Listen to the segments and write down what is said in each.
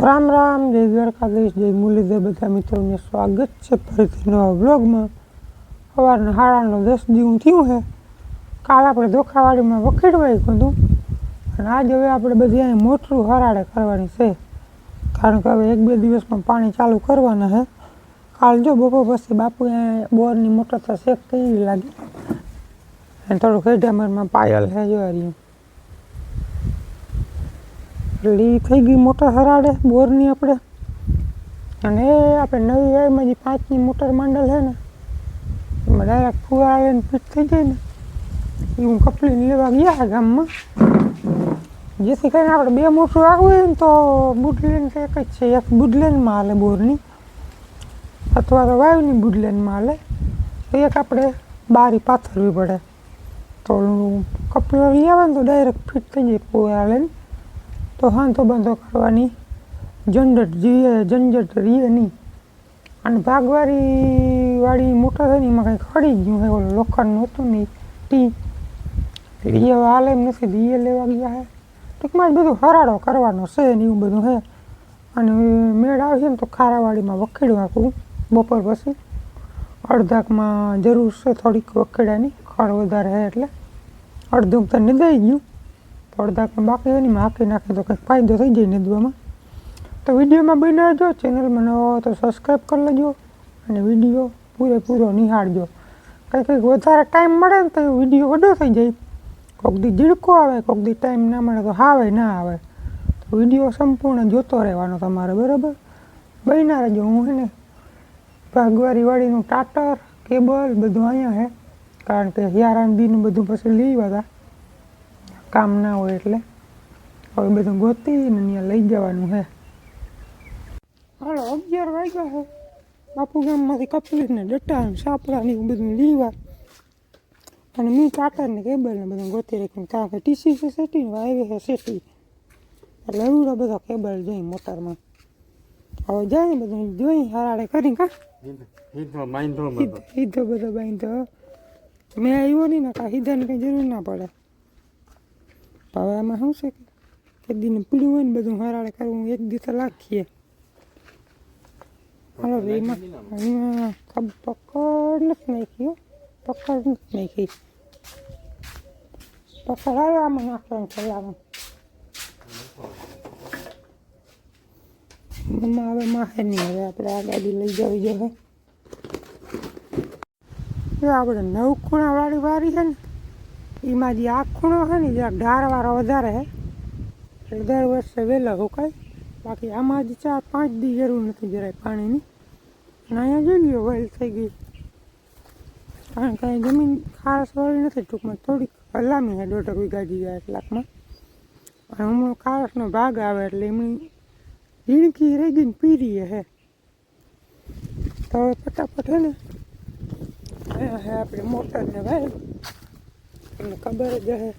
રામ રામ, જય દ્વારકાધીશ, જય મુરલીધર, બધા મિત્રોને સ્વાગત છે ફરીથી નવા બ્લોગમાં સવારના હાડાનો દસ દિવસ થયું છે. કાલ આપણે ધોખાવાડીમાં વખેડવાય કીધું અને આજ હવે આપણે બધી અહીં મોટરું હરાડે કરવાની છે. કારણ કે હવે એક બે દિવસમાં પાણી ચાલુ કરવાના છે. કાલ જો બપોર પછી બાપુ બોરની મોટર તો શેક થઈ લાગી. અને થોડુંક હેઢામરમાં પાયલ છે જોવા રહ્યું. એટલે થઈ ગઈ મોટર હરાડે બોરની આપણે. અને એ આપણે નવી વાયમાં જે પાંચની મોટર માંડલ છે ને, એમાં ડાયરેક્ટ ફુવા આવે ને ફિટ થઈ જાય ને એ હું કપલીને લેવા ગયા ગામમાં. જેથી કરીને આપણે બે મોટું આવું હોય ને તો બુડલેન તો એક જ છે, એક બુડલેનમાં હાલે બોરની, અથવા તો વાયુની બુડલેનમાં હાલે. તો એક આપણે બારી પાથરવી પડે. તો કપલું આવે ને તો ડાયરેક્ટ ફિટ થઈ જાય ફુવારા લઈને તો હાંધો બંધો કરવાની. ઝંઝટ જીએ, ઝંઝટ રીએ નહીં. અને ભાગવારી વાળી મોટર છે એમાં કંઈ ખડી ગયું છે ઓલું લોખંડનું હતું ને ટી એ હાલ એમ નથી દીએ લેવા ગયા હે. ટૂંકમાં જ બધું હરાડો કરવાનો છે ને એવું બધું છે અને મેળ આવશે ને તો ખારાવાડીમાં વખેડવા નાખું બપોર પછી અડધાકમાં જરૂર છે થોડીક વખેડાની. ખડ વધારે છે એટલે અડધું તો નિદાઈ ગયું. તો અડધાકમાં બાકી હોય ને હાંકી નાખે તો કંઈક ફાયદો થઈ જાય નિદવામાં તો વિડીયોમાં બની રહેજો ચેનલમાં નવો હોય તો સબસ્ક્રાઈબ કરી લેજો અને વીડિયો પૂરેપૂરો નિહાળજો. કંઈક કંઈક વધારે ટાઈમ મળે ને તો વીડિયો વડો થઈ જાય. કોક દી ઝીણકો આવે કોઈક દી ટાઈમ ના મળે તો હાવે, ના આવે તો વીડિયો સંપૂર્ણ જોતો રહેવાનો તમારે, બરાબર? બન્યા રહેજો. હું હે ને ભાગવારી વાળીનું ટાટર, કેબલ બધું અહીંયા છે કારણ કે હિયારાન બીનું બધું પછી લેવા હતા. કામ ના હોય એટલે. હવે બધું ગોતીને અહીંયા લઈ જવાનું છે હાલો અગિયાર વાગ્યા છે બાપુ ગામમાંથી કપલીને ડટ્ટા ને સાપડા ને એવું બધું લીવા. અને મી કાકાને ને કેબલ ને બધું ગોતી રાખ્યું કારણ કે ટીસી છે સેટી ને વાયવે છે સેટી. એટલે એવડો બધો કેબલ જોઈ મોટરમાં. હવે જાય બધું જોઈ હરાડે કરી કા? સીધો બધો બાંધો. મેં આવ્યો નહીં ને કાં સીધાની કંઈ જરૂર ના પડે. હવે આમાં શું છે કે? એક દિન પીળું હોય ને બધું હરાળે કરવું એક દિવસ લાખીએ. હાલો એમાં એમાં ખબ પકડ નથી નાખી હો. પકડ નથી નાખી. પકડ આમાં નાખવાનું ચલાવવાનું મમ્મા હવે માહે નહીં હવે આપણે આ ગાડી લઈ જવી જોઈએ. આપણે નવ ખૂણાવાળી વારી છે ને એમાં જે આ ખૂણો છે ને જરાક ઢારવાળો વધારે છે એટલે દર વર્ષે વહેલા રોકાય બાકી આમાં જ ચાર પાંચ દી જરૂર નથી જરાય પાણીની. અને અહીંયા જોઈ લ્યો વેલ થઈ ગઈ. કારણ કે જમીન ખાસ વાળી નથી ટૂંકમાં, થોડીક હલામી છે દોઢ વીઘા જાય લાખમાં અને હમણાં ખાસનો ભાગ આવે એટલે એમની ઝીણકી રહી ગઈ ને પીરીએ હે. તો ફટાફટ હે ને, અહીંયા હે આપણે મોટરને ભાઈ. તમને ખબર જ હે.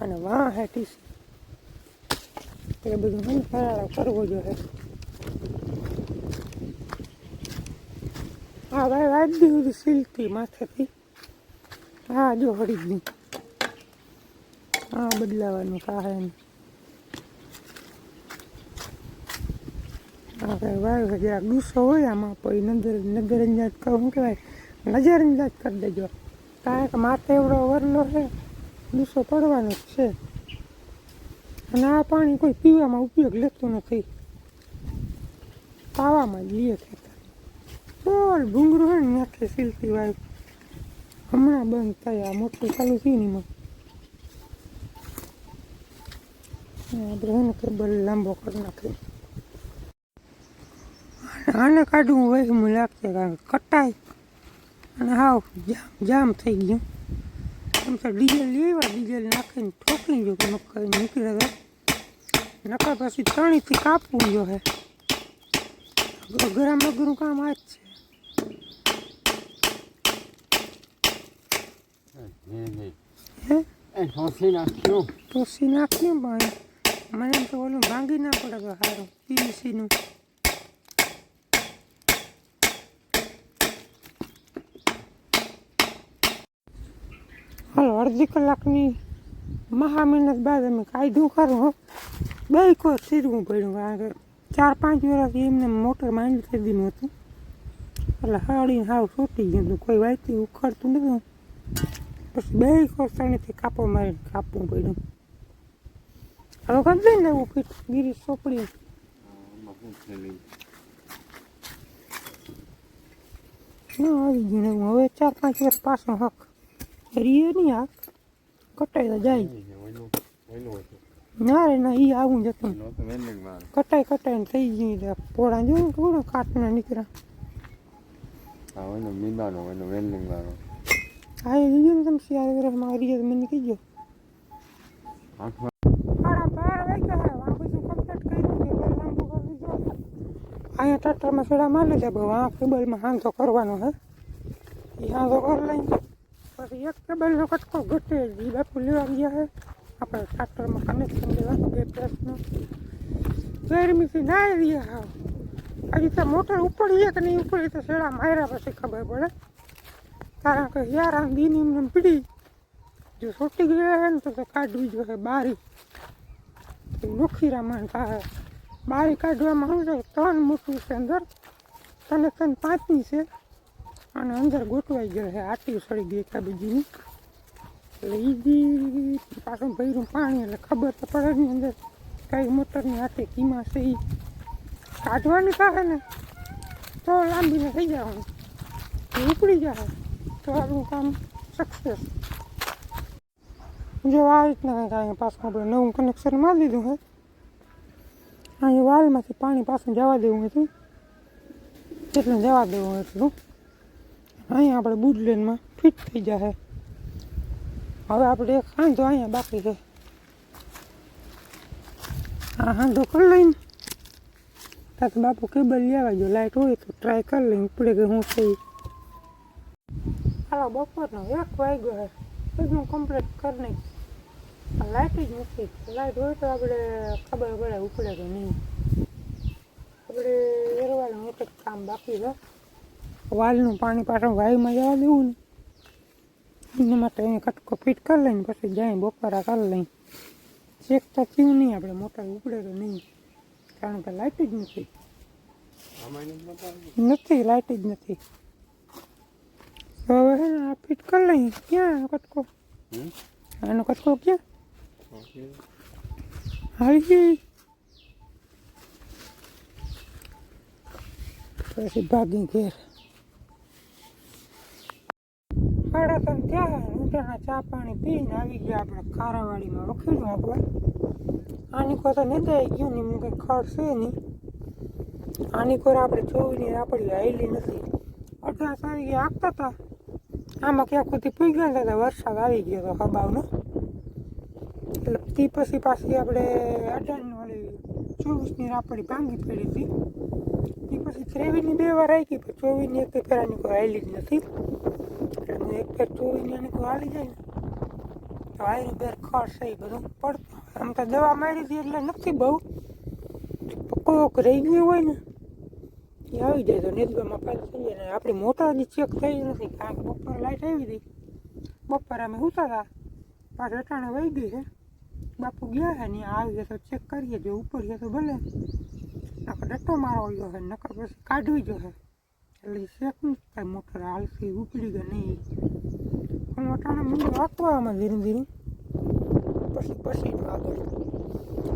અને વાં હે ટીસી. એટલે બધું હું ફરાળો કરવો જોઈએ હા. ભાઈ વાંચી બધું સિલતી માથેથી. હા, જો હળી ગયું હા, બદલાવાનું કા હે ને હા, ભાઈ વાય જરાક ગુસ્સો હોય આમાં પછી નજર નજર અંદાજ કહું કહેવાય નજર અંદાજ કરી દેજો. કારણ કે માથે એવડો વરલો છે ગુસ્સો પડવાનો જ છે. અને આ પાણી કોઈ પીવામાં ઉપયોગ લેતું નથી. પાવામાં જ લઈએ ખેતર બોલ ભૂંગરું હોય ને ત્યાંથી સિલતી વાય. હમણાં બંધ થયા મોટું ચાલુ થયું ને એમાં. કેબલ લાંબો કરી નાખીએ આને કાઢવું વહેમું લાગશે કારણ કે કટાય. અને હાવ જામ જામ થઈ ગયું. એમ તો ડીઝલ લેવા ડીઝલ નાખીને ઠોકી જો કે મકાઈ નીકળે ગયો નકર પછી ત્રણેયથી કાપવું જો હે. ગરમ અઘરું કામ આ જ છે. ઠોસી નાખ્યું ટોસી નાખ્યું પણ મને તો ઓલું ભાંગી ના પડે સારું પીવીસીનું અડધી કલાકની મહા મહેનત બાદ અમે કાઢ્યું ખરું બે કોઈ સીરવું પડ્યું. કારણ કે ચાર પાંચ વર્ષથી એમને મોટર માંડી કરી દીધું હતું. એટલે હાડીને હાવ સોટી ગયું હતું. કોઈ વાયથી ઉખાડતું નતું. પછી બે કોસણીથી કાપો મારીને કાપવું પડ્યું. હવે કરી દઈ ને એવું ફીટ ગીરી સોપડી? ના, આવી ગયું હવે ચાર પાંચ વર્ષ પાછો હક. રીએ નહીં આ. કટાઈ તો જાય. ના રે ના એ આવું જતું એનો તો વેલ્ડિંગ વાળો કટાઈ કટાઈને થઈ ગઈ પોળા જોયું કેવડો કાટના નીકળ્યા? હા એ લીધું ને તમે ચાર વર્ષમાં આવી ગયા મને કહી દીધું અહીંયા ટ્રેક્ટરમાં સોડા મારી લીધા. ભાઈ આ કેબલમાં હાંધો કરવાનો હે એ હાંધો કરી લઈને એક કેબલનો કટકો ઘટે. એ બાપુ લેવા ગયા હે. આપણે ટ્રેક્ટરમાં કનેક્શન લેવાનું બે પ્રેસનું ગરમીથી નાહી રહ્યા હા હજી તો મોટર ઉપડીએ કે નહીં ઉપડી તો શેડા માર્યા પછી ખબર પડે. કારણ કે યાર આમ દીની એમને પીડી. જો સોટી ગયા હે ને તો કાઢવી જોઈએ બારી. નુખીરામાં થાય બારી કાઢવામાં શું ત્રણ મોટું છે અંદર. તને ત્રણ છે? અને અંદર ગોઠવાઈ ગયો છે. આટી સડી ગઈ એકા બીજીની એટલે ઈજી પાછું ભર્યું પાણી, એટલે ખબર તો પડે ની અંદર કઈ મોટરની આટી કીમાં છે એ કાઢવાની થાય ને તો લાંબીને થઈ જવાનું ઉપડી જાય તો આપણું કામ સક્સેસ જો આ રીતના અહીંયા પાછું આપણે નવું કનેક્શન મારી દીધું હે. અહીંયા વાલમાંથી પાણી પાછું જવા દેવું હતું. એટલું જવા દેવું એટલું અહીંયા આપણે બુડલેન્ડમાં ફિટ થઈ જશે હવે આપણે એક હાંધો અહીંયા બાકી છે. આ હાંધો કરી લઈને. તાકે બાપુ કેબલ લેવા જો લાઇટ હોય તો ટ્રાય કરી લઈને, ઉપડે કે હું થઈ. હાલો, બપોરનો એક વાગ્યો છે બધું કમ્પ્લીટ કરી નાખ્યું લાઇટ જ નથી. લાઇટ હોય તો આપણે ખબર પડે ઉપડે કે નહીં. આપણે એરવાનું એક જ કામ બાકી છે. વાલનું પાણી પાછું વાયુમાં જવા દેવું ને. એના માટે અહીં કટકો ફિટ કરી લઈને પછી જાય બપોરા કરી લઈને. ચેક તો થયું નહીં આપણે મોટર ઉપડે તો નહીં. કારણ કે લાઇટ જ નથી. એને નથી લાઇટ જ નથી. હવે છે ને આ ફિટ કરી લઈએ. ક્યાં આનો કટકો? આનો કટકો ક્યાં? હાલી ગઈ પછી ભાગી ઘેર. સાડા ત્રણ થયા ઊંટાના ચા પાણી પીને આવી ગયા આપણે ખારાવાડીમાં. વખીડું આપણે આની કોઈ તો નિદાઈ ગયું નહીં એમ કંઈ ખડ છે નહીં. આની કોઈ આપણે ચોવીની આપણી આવેલી નથી. અઢાર તારીખે આપતા હતા આમાં ક્યાંક સુધી પી ગયા હતા વરસાદ આવી ગયો હતો હબાવનો. એટલે તે પછી પાછી આપણે અઢારની વાળી ચોવીસની રાપડી ભાંગી પડી હતી. તે પછી ત્રેવીસની બે વાર આવી ગઈ, પણ ચોવીસની એક ફેરાની કોઈ આવેલી જ નથી. હું એક પેર ચોરી ને હાલી જાય ને, તો આયરી બેર ખર્ચ થઈ બધું. પડતું આમ તો દવા મારી હતી એટલે નથી બહુ. કોક રહી ગયું હોય ને, એ આવી જાય તો નેદવામાં ફાયદો થઈ જાય. ને આપણી મોટર હજી ચેક થઈ નથી. કારણ કે બપોર લાઇટ આવી હતી બપોર અમે ઉતા હતા પાછું અટાણે વહી ગઈ છે. બાપુ ગયા છે ને આવી તો ચેક કરીએ, જો ઉપર તો ભલે. આપણે ડટ્ટો મારવો ગયો છે, નકર પછી કાઢવી જો છે એટલે ઈ ચેક નહીં થાય મોટર હાલથી ઉપડી ગઈ નહીં. હું અટાણે મૂળ વાંકવામાં ધીરે ધીરે પછી પછી આગળ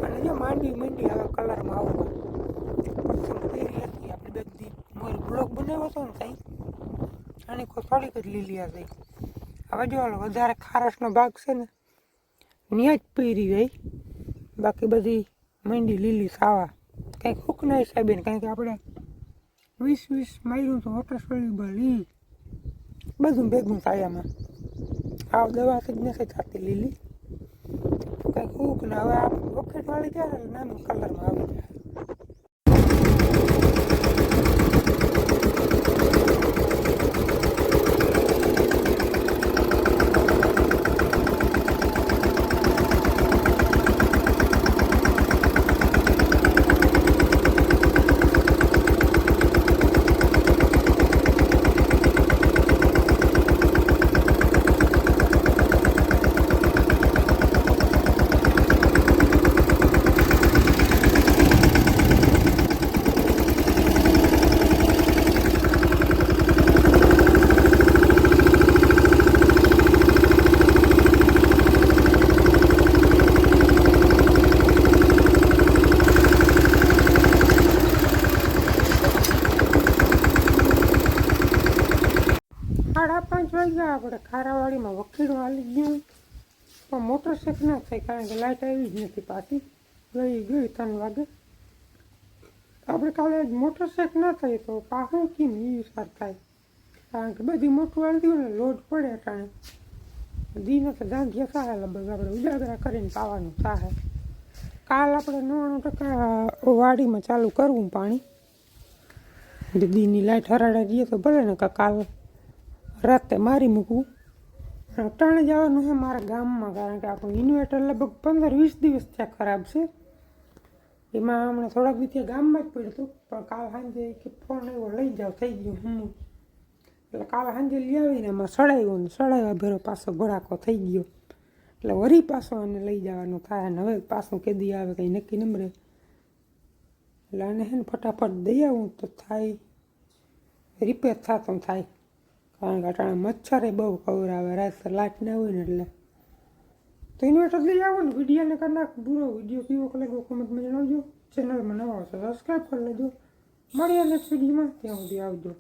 અને જો માંડી માંડી હવે કલરમાં આવવા પ્રથમ પહેરી હતી, આપણે બધી મોર બ્લોક બનાવ્યો હતો ને ત્યાં આની કોઈ થોડીક જ લીલી હતી. હવે જો વધારે ખારસનો ભાગ છે ને ત્યાં જ પહેરી ગઈ બાકી બધી માંડી લીલી સાવા. કંઈક હુકના હિસાબે ને કારણ કે આપણે વીસ વીસ માર્યું તો સોલ્યુબલ ઈ બધું ભેગું થાય આમાં. આ દવાથી જ નથી થતી લીલી કંઈક હુક ને હવે આ વખત વાળી જાય નાનું કલરમાં આવી જાય. મોટર શેક ના થાય, કારણ કે લાઇટ આવી જ નથી પાછી. ગઈ ગઈ ત્રણ વાગે. આપણે કાલે મોટર શેક ના થાય તો પાછું કેમ એ સાર થાય? કારણ કે બધી મોટું હાલતી હોય ને લોડ પડે ટાણે. દીને તો ગાંધીયા થાય લગભગ આપણે ઉજાગરા કરીને પાવાનું થાય કાલ આપણે નવ્વાણું ટકા વાડીમાં ચાલુ કરવું પાણી. દીની લાઈટ હરાડા જઈએ તો ભલે ને કાલ રાતે મારી મૂકવું. અટાણે જવાનું છે મારા ગામમાં, કારણ કે આપણું ઇન્વર્ટર લગભગ પંદર વીસ દિવસ ત્યાં ખરાબ છે. એમાં હમણાં થોડાક દિવસ ગામમાં જ પડ્યું પણ કાલ સાંજે કે ફોન એવો લઈ જાઓ, થઈ ગયું હું એટલે કાલ સાંજે લઈ આવીને એમાં સડાવ્યો ને સડાવ્યા ભેરો પાછો ભડાકો થઈ ગયો. એટલે વરી પાછો અને લઈ જવાનું થાય અને હવે પાછું કેદી આવે કંઈ નક્કી નંબરે એટલે આને હે ને ફટાફટ દઈ આવું તો થાય રિપેર થતો થાય. કારણ કે અટાણે એ બહુ કવરાવે. રાત લાઇટ ના હોય ને એટલે. તો ઇન્વર્ટર લઈ આવો ને વિડીયોને કરી નાખ. પૂરો વીડિયો કેવો લાગ્યો કોમેન્ટમાં જણાવજો. ચેનલમાં નવા આવશે સબસ્ક્રાઈબ કરી લેજો. મળીએ નેક્સ્ટ વિડીયોમાં ત્યાં સુધી આવજો.